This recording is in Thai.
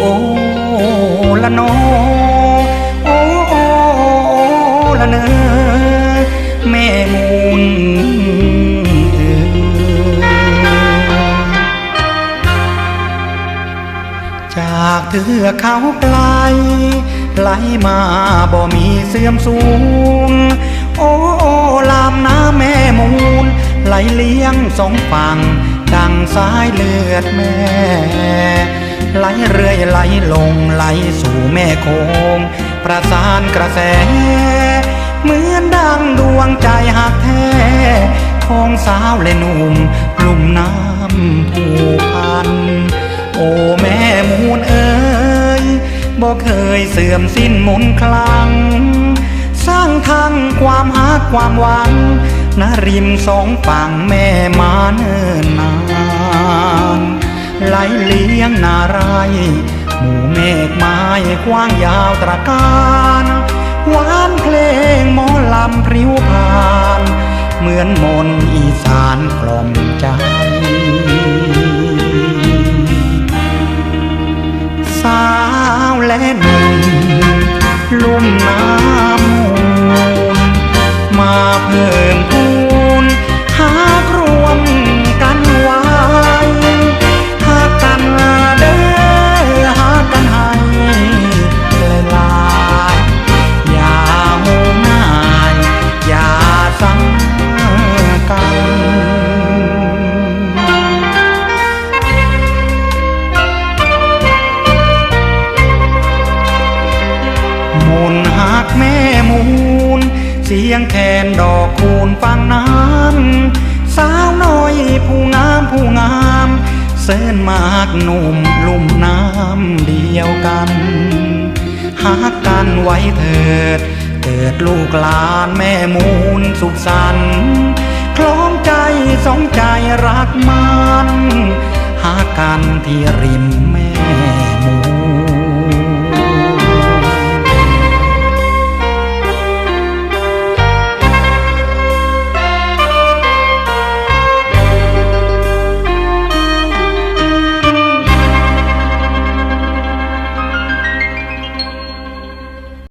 โอ้ละโนโอ้ละเนอแม่มูลเอ่ยจากเทือเขาไกลไหลมาบ่มีเสื่อมสูง โอ้ลามน้ำแม่มูลไหลเลี้ยงสองฝั่ง ดังสายเลือดแม่ ไหลเรื่อยไหลลงไหลสู่แม่โคง ประสานกระแส เหมือนดังดวงใจหักแท้ของสาวและหนุ่มกลุ่มน้ำผูกพัน โอ้แม่มูลเอ๋ยบ่เคยเสื่อมสิ้นมนคลัง สร้างทางความหาความหวังณริมสองฝั่งแม่มาเนิ่น เลี้ยงนาไรายหมู่เมฆไม้กว้างยาวตระการหวานเพลงหมอลำพริ้วผ่าน เหมือนมนอีสานกล่อมใจ สาวและหนุ่มลุ่มน้ำ เสียงแคนดอกคูณฟังน้ำสาวน้อยผู้งามผู้งาม เสินมากหนุ่มลุ่มน้ำเดียวกันหักกันไว้เถิด เกิดลูกหลานแม่มูลสุขสันต์คล้องใจสองใจรักมันหากันที่ริม